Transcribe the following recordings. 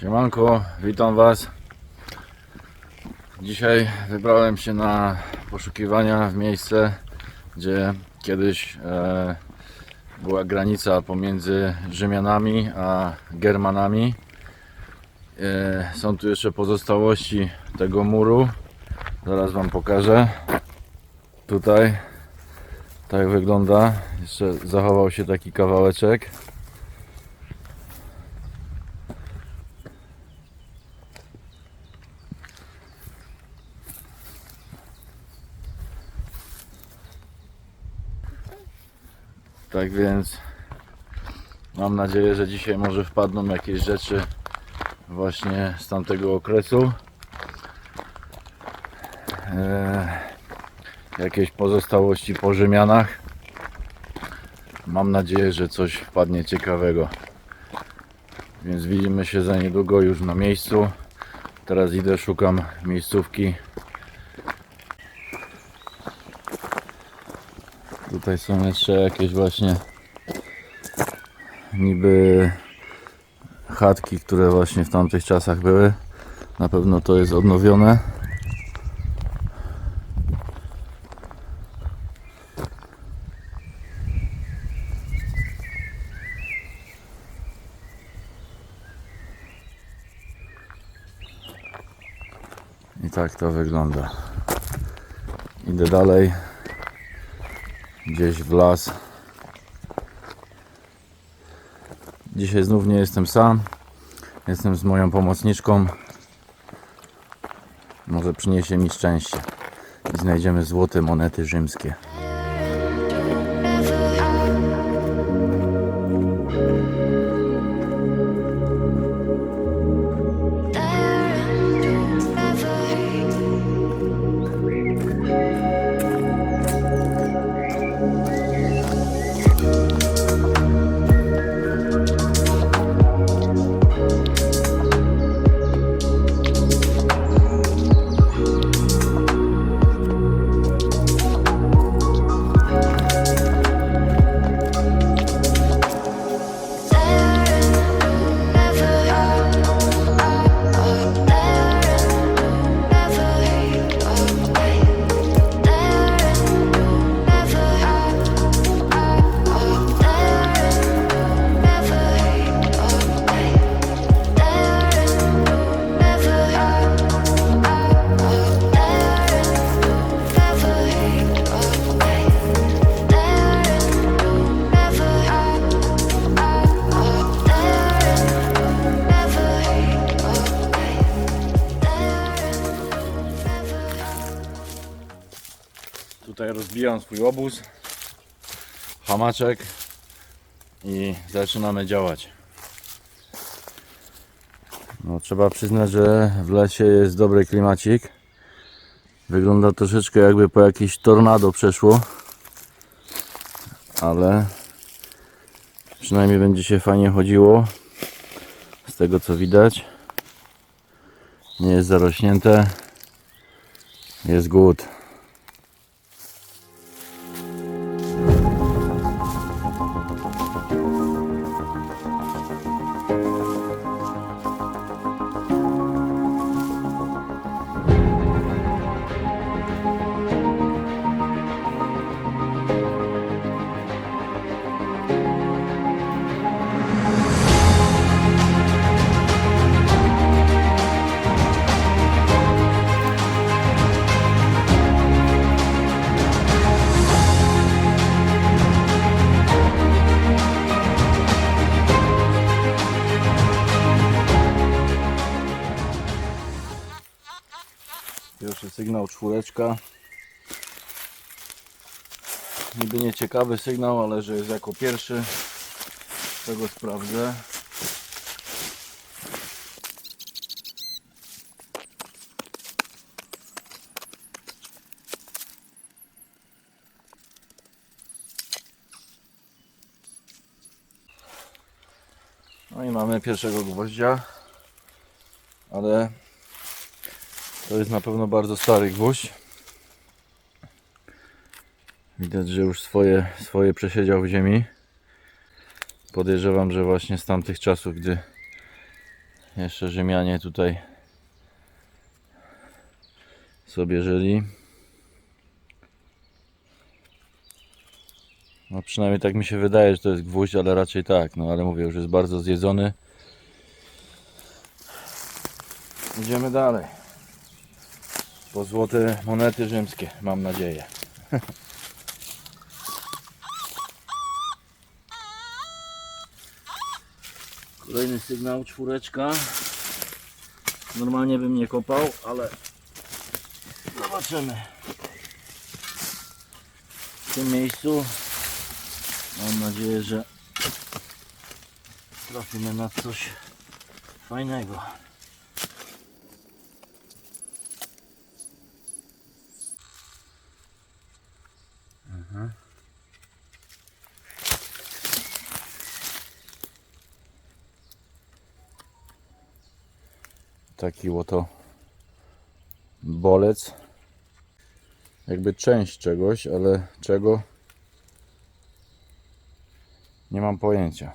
Siemanko, witam Was. Dzisiaj wybrałem się na poszukiwania w miejsce, gdzie kiedyś e, była granica pomiędzy Rzymianami a Germanami. E, są tu jeszcze pozostałości tego muru. Zaraz Wam pokażę. Tutaj tak wygląda. Jeszcze zachował się taki kawałeczek. Tak więc mam nadzieję, że dzisiaj może wpadną jakieś rzeczy właśnie z tamtego okresu. Eee, jakieś pozostałości po Rzymianach. Mam nadzieję, że coś wpadnie ciekawego. Więc widzimy się za niedługo już na miejscu. Teraz idę, szukam miejscówki. Tutaj są jeszcze jakieś właśnie niby chatki, które właśnie w tamtych czasach były. Na pewno to jest odnowione. I tak to wygląda. Idę dalej gdzieś w las. Dzisiaj znów nie jestem sam. Jestem z moją pomocniczką. Może przyniesie mi szczęście. I znajdziemy złote monety rzymskie. Tutaj rozbijam swój obóz, hamaczek i zaczynamy działać. No, trzeba przyznać, że w lesie jest dobry klimacik. Wygląda troszeczkę jakby po jakieś tornado przeszło, ale przynajmniej będzie się fajnie chodziło. Z tego co widać, nie jest zarośnięte, jest głód. Czwóreczka. Niby nieciekawy sygnał, ale że jest jako pierwszy, tego sprawdzę. No i mamy pierwszego gwoździa, ale to jest na pewno bardzo stary gwóźdź. Widać, że już swoje, swoje przesiedział w ziemi. Podejrzewam, że właśnie z tamtych czasów, gdy Jeszcze Rzymianie tutaj sobie żyli. No przynajmniej tak mi się wydaje, że to jest gwóźdź, ale raczej tak. No ale mówię, już jest bardzo zjedzony. Idziemy dalej. Po złote monety rzymskie, mam nadzieję. Kolejny sygnał, czwóreczka. Normalnie bym nie kopał, ale zobaczymy. W tym miejscu mam nadzieję, że trafimy na coś fajnego. Taki oto bolec. Jakby część czegoś, ale czego nie mam pojęcia.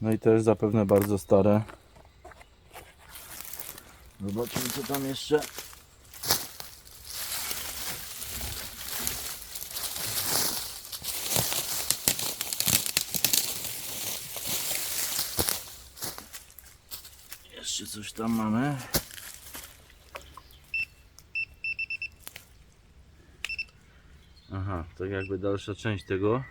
No i też zapewne bardzo stare. Zobaczmy co tam jeszcze. Jeszcze coś tam mamy. Aha, to jakby dalsza część tego.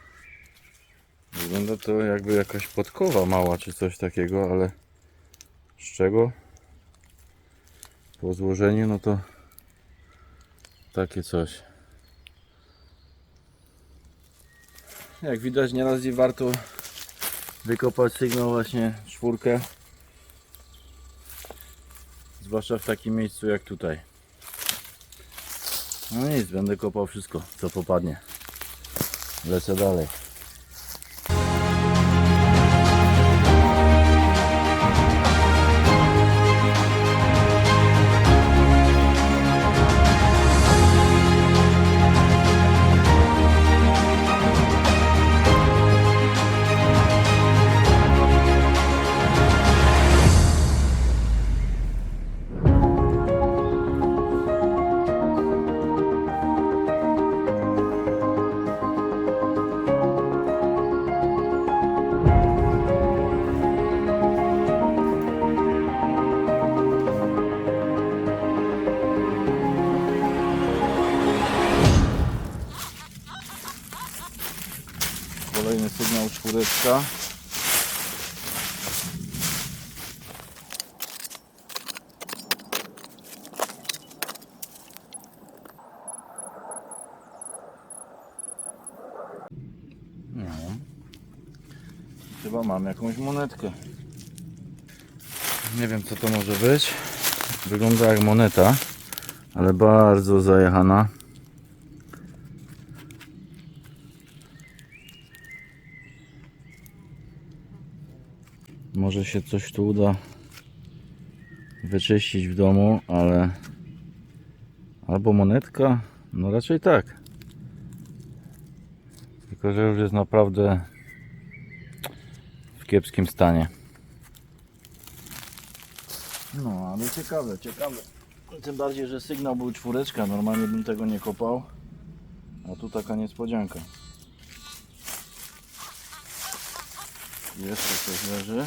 Wygląda to jakby jakaś podkowa mała czy coś takiego, ale z czego? Po złożeniu no to takie coś. Jak widać nieraz i warto wykopać sygnał właśnie czwórkę Zwłaszcza w takim miejscu jak tutaj. No nic, będę kopał wszystko, co popadnie. Lecę dalej. Czwóreczka. No. Chyba mam jakąś monetkę. Nie wiem co to może być. Wygląda jak moneta, ale bardzo zajechana. Może się coś tu uda wyczyścić w domu, ale albo monetka, no raczej tak. Tylko, że już jest naprawdę w kiepskim stanie. No, ale ciekawe, ciekawe. Tym bardziej, że sygnał był czwóreczka, normalnie bym tego nie kopał. A tu taka niespodzianka. Jeszcze coś leży.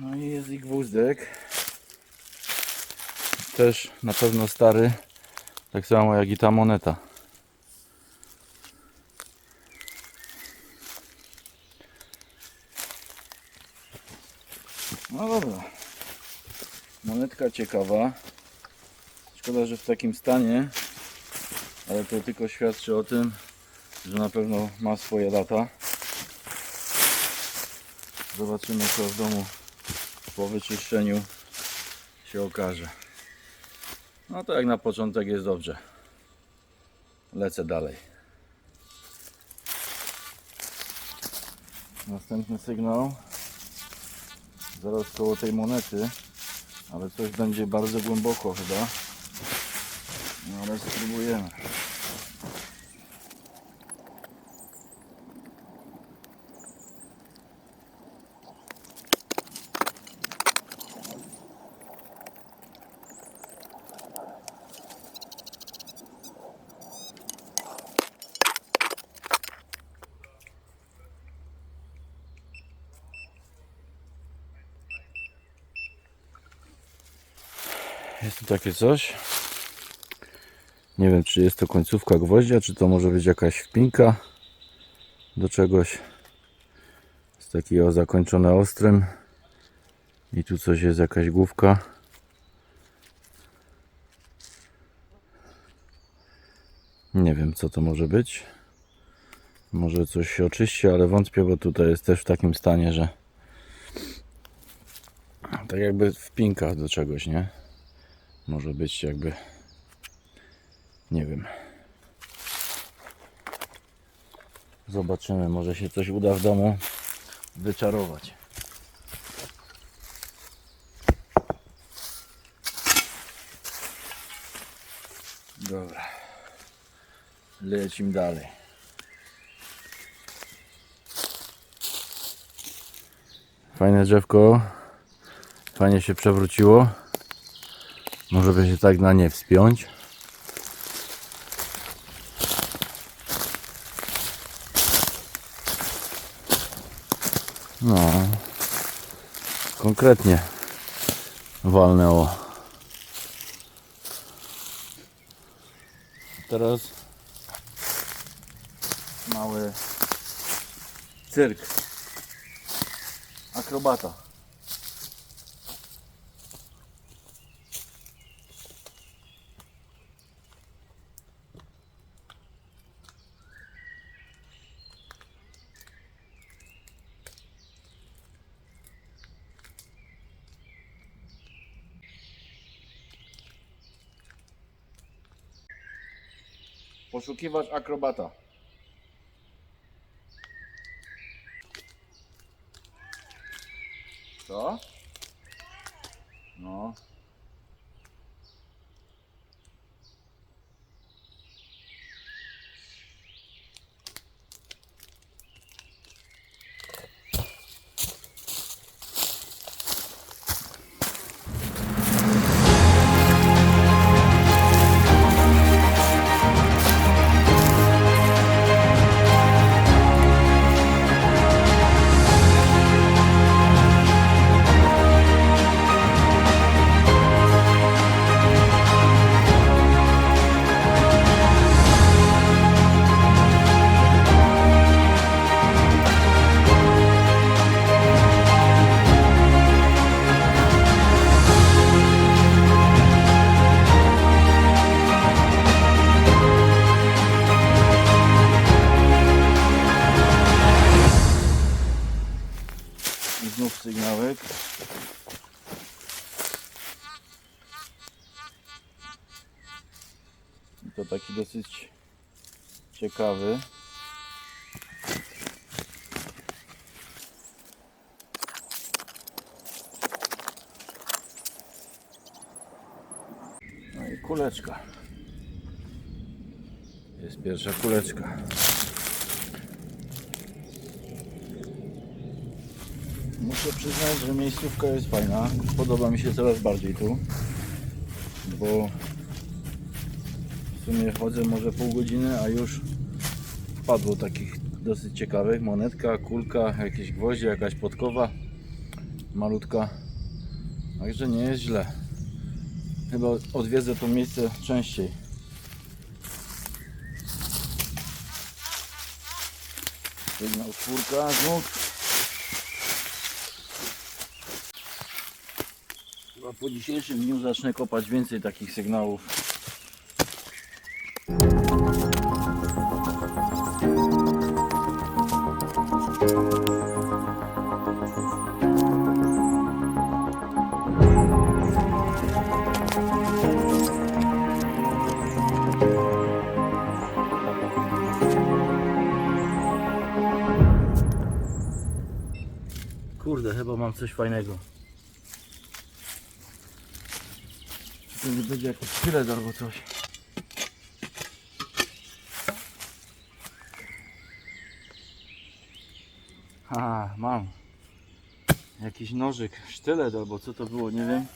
No i jest i gwózdek. Też na pewno stary, tak samo jak i ta moneta. No dobra. Monetka ciekawa. Szkoda, że w takim stanie, ale to tylko świadczy o tym, że na pewno ma swoje lata. Zobaczymy co w domu po wyczyszczeniu się okaże. No to jak na początek jest dobrze. Lecę dalej. Następny sygnał. Zaraz koło tej monety Ale coś będzie bardzo głęboko chyba. No ale spróbujemy. Jest tu takie coś. Nie wiem, czy jest to końcówka gwoździa, czy to może być jakaś wpinka do czegoś. Jest taki o zakończone ostrym. I tu coś jest, jakaś główka. Nie wiem, co to może być. Może coś się oczyści, ale wątpię, bo tutaj jest też w takim stanie, że tak jakby wpinka do czegoś, nie? Może być jakby nie wiem. Zobaczymy, może się coś uda w domu wyczarować. Dobra. Lecimy dalej. Fajne drzewko. Fajnie się przewróciło. Może by się tak na nie wspiąć. No. Konkretnie walnęło. Teraz mały cyrk. Akrobata. Poszukiwacz akrobata. Co? Taki dosyć ciekawy. No i kuleczka. Jest pierwsza kuleczka. Muszę przyznać, że miejscówka jest fajna. Podoba mi się coraz bardziej tu. Bo sumie chodzę może pół godziny, a już wpadło takich dosyć ciekawych. Monetka, kulka, jakieś gwoździe, jakaś podkowa malutka. Także nie jest źle. Chyba odwiedzę to miejsce częściej. Sygnał czwórka znów. Chyba po dzisiejszym dniu zacznę kopać więcej takich sygnałów. Kurde, chyba mam coś fajnego. To nie będzie jakiś sztylet albo coś. Ha, mam. Jakiś nożyk, sztylet albo co to było, nie wiem.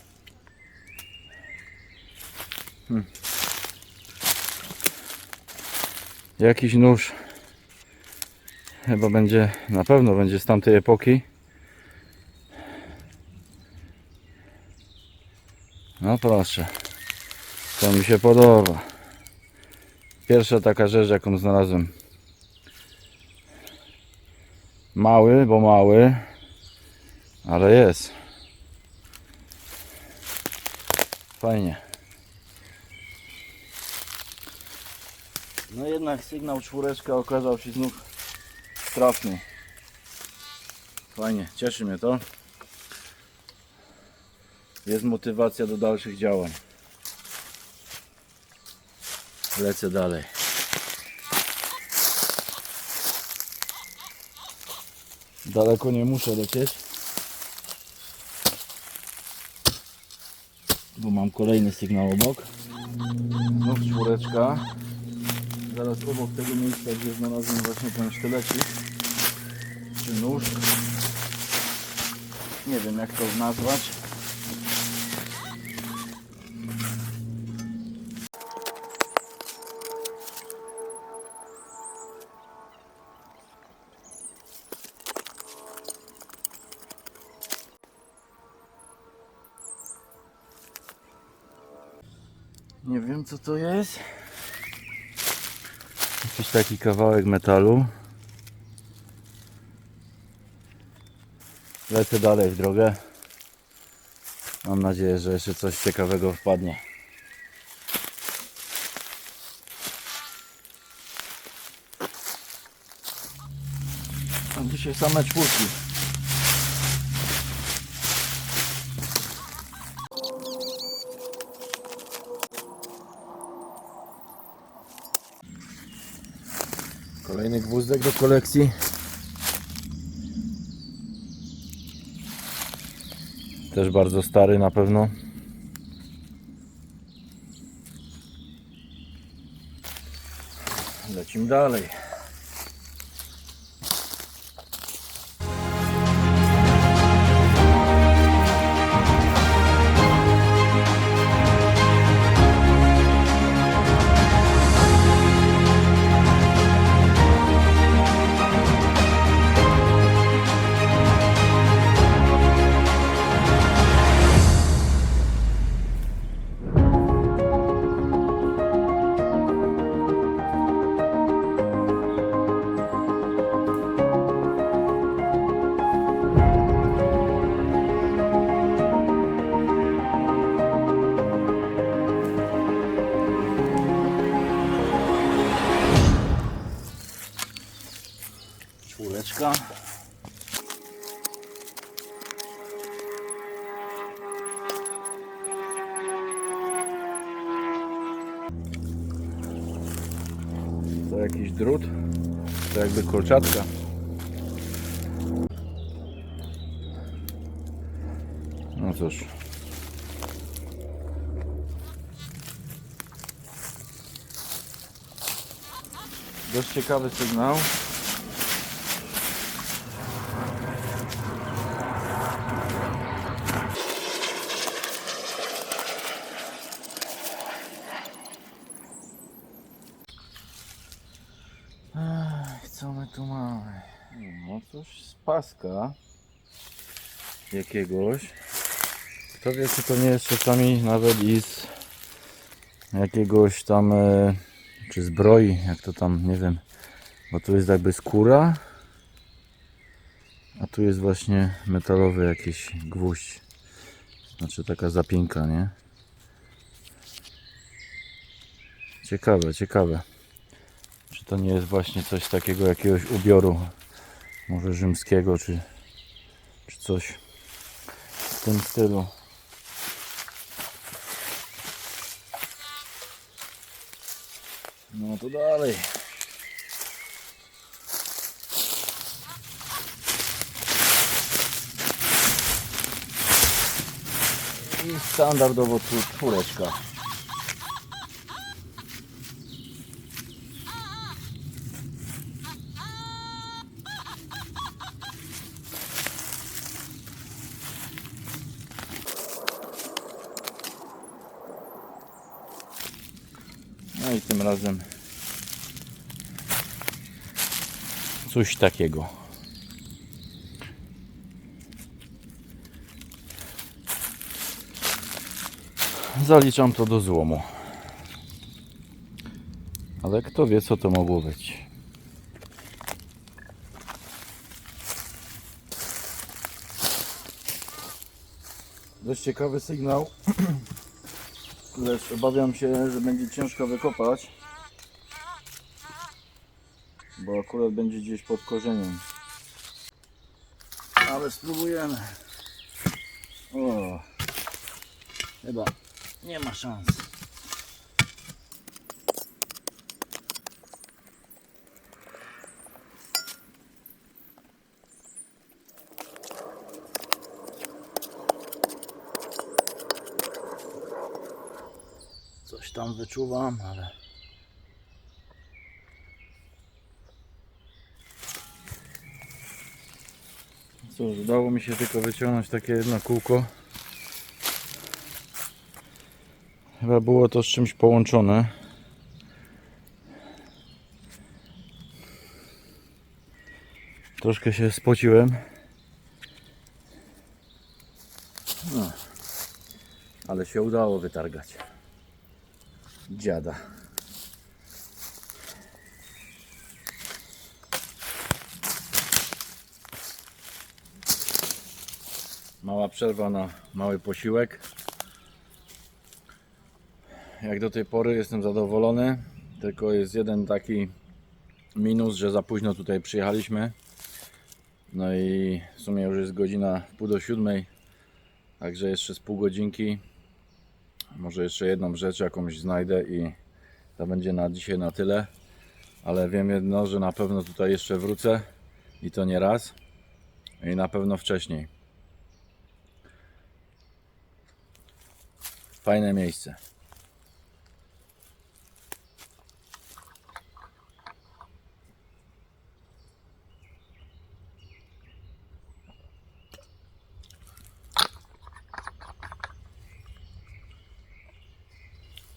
Hmm. Jakiś nóż. Chyba będzie, na pewno będzie z tamtej epoki. No proszę. To mi się podoba. Pierwsza taka rzecz, jaką znalazłem. Mały, bo mały, ale jest. Fajnie. No jednak sygnał czwóreczka okazał się znów trafny. Fajnie, cieszy mnie to. Jest motywacja do dalszych działań. Lecę dalej. Daleko nie muszę lecieć. Bo mam kolejny sygnał obok. Znów czwóreczka. Zaraz obok tego miejsca, gdzie znalazłem właśnie ten sztylecik. Czy nóż. Nie wiem jak to nazwać. Co to jest. Jakiś taki kawałek metalu. Lecę dalej w drogę. Mam nadzieję, że jeszcze coś ciekawego wpadnie. A dzisiaj same czwórki. Kolejny gwózdek do kolekcji. Też bardzo stary na pewno. Lecimy dalej. Jakby kolczatka. No cóż. Dość ciekawy sygnał. Ech, co my tu mamy? No paska jakiegoś. Kto wie, czy to nie jest czasami nawet i z jakiegoś tam, e, czy zbroi, jak to tam, nie wiem, bo tu jest jakby skóra, a tu jest właśnie metalowy jakiś gwóźdź. Znaczy taka zapinka, nie? Ciekawe, ciekawe. Czy to nie jest właśnie coś takiego, jakiegoś ubioru, może rzymskiego, czy, czy coś w tym stylu. No to dalej. I Standardowo czw- czwóreczka. No i tym razem coś takiego. Zaliczam to do złomu. Ale kto wie co to mogło być. Dość ciekawy sygnał. Lecz obawiam się, że będzie ciężko wykopać. Bo akurat będzie gdzieś pod korzeniem. Ale spróbujemy. O, chyba nie ma szans. Coś tam wyczuwam, ale Cóż, udało mi się tylko wyciągnąć takie jedno kółko. Chyba było to z czymś połączone. Troszkę się spociłem. No. Ale się udało wytargać. Dziada. Mała przerwa na mały posiłek. Jak do tej pory jestem zadowolony. Tylko jest jeden taki minus, że za późno tutaj przyjechaliśmy. No i w sumie już jest godzina pół do siódmej. Także jeszcze z pół godzinki. Może jeszcze jedną rzecz jakąś znajdę i to będzie na dzisiaj na tyle. Ale wiem jedno, że na pewno tutaj jeszcze wrócę i to nie raz. I na pewno wcześniej. Fajne miejsce.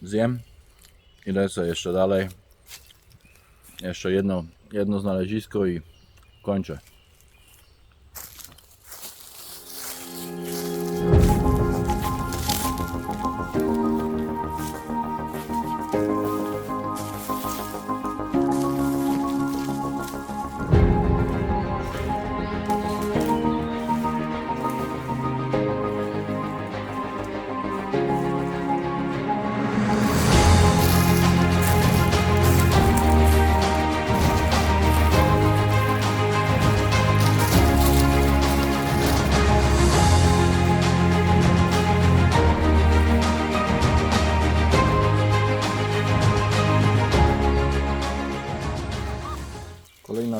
Zjem i lecę jeszcze dalej. Jeszcze jedno, jedno znalezisko i kończę.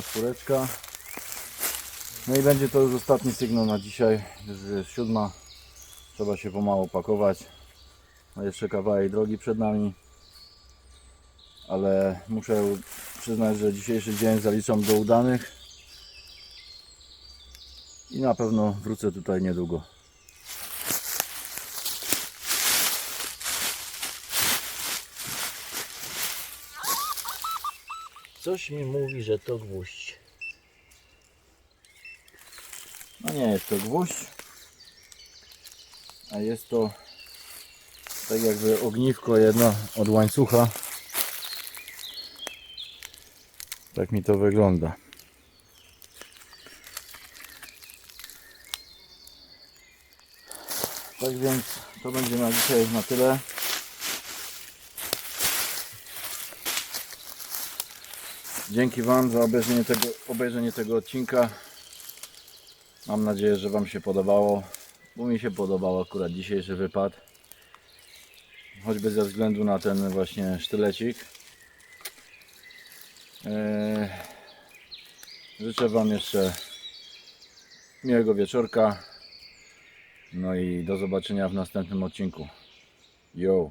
Czwóreczka. No i będzie to już ostatni sygnał na dzisiaj. Już jest siódma. Trzeba się pomału pakować. No jeszcze kawałek drogi przed nami. Ale muszę przyznać, że dzisiejszy dzień zaliczam do udanych. I na pewno wrócę tutaj niedługo. Coś mi mówi, że to gwóźdź. No nie jest to gwóźdź, a jest to tak jakby ogniwko jedno od łańcucha. Tak mi to wygląda. Tak więc to będzie na dzisiaj na tyle. Dzięki Wam za obejrzenie tego, obejrzenie tego odcinka. Mam nadzieję, że Wam się podobało, bo mi się podobał akurat dzisiejszy wypad. Choćby ze względu na ten właśnie sztylecik. Eee, życzę Wam jeszcze miłego wieczorka. No i do zobaczenia w następnym odcinku. Yo!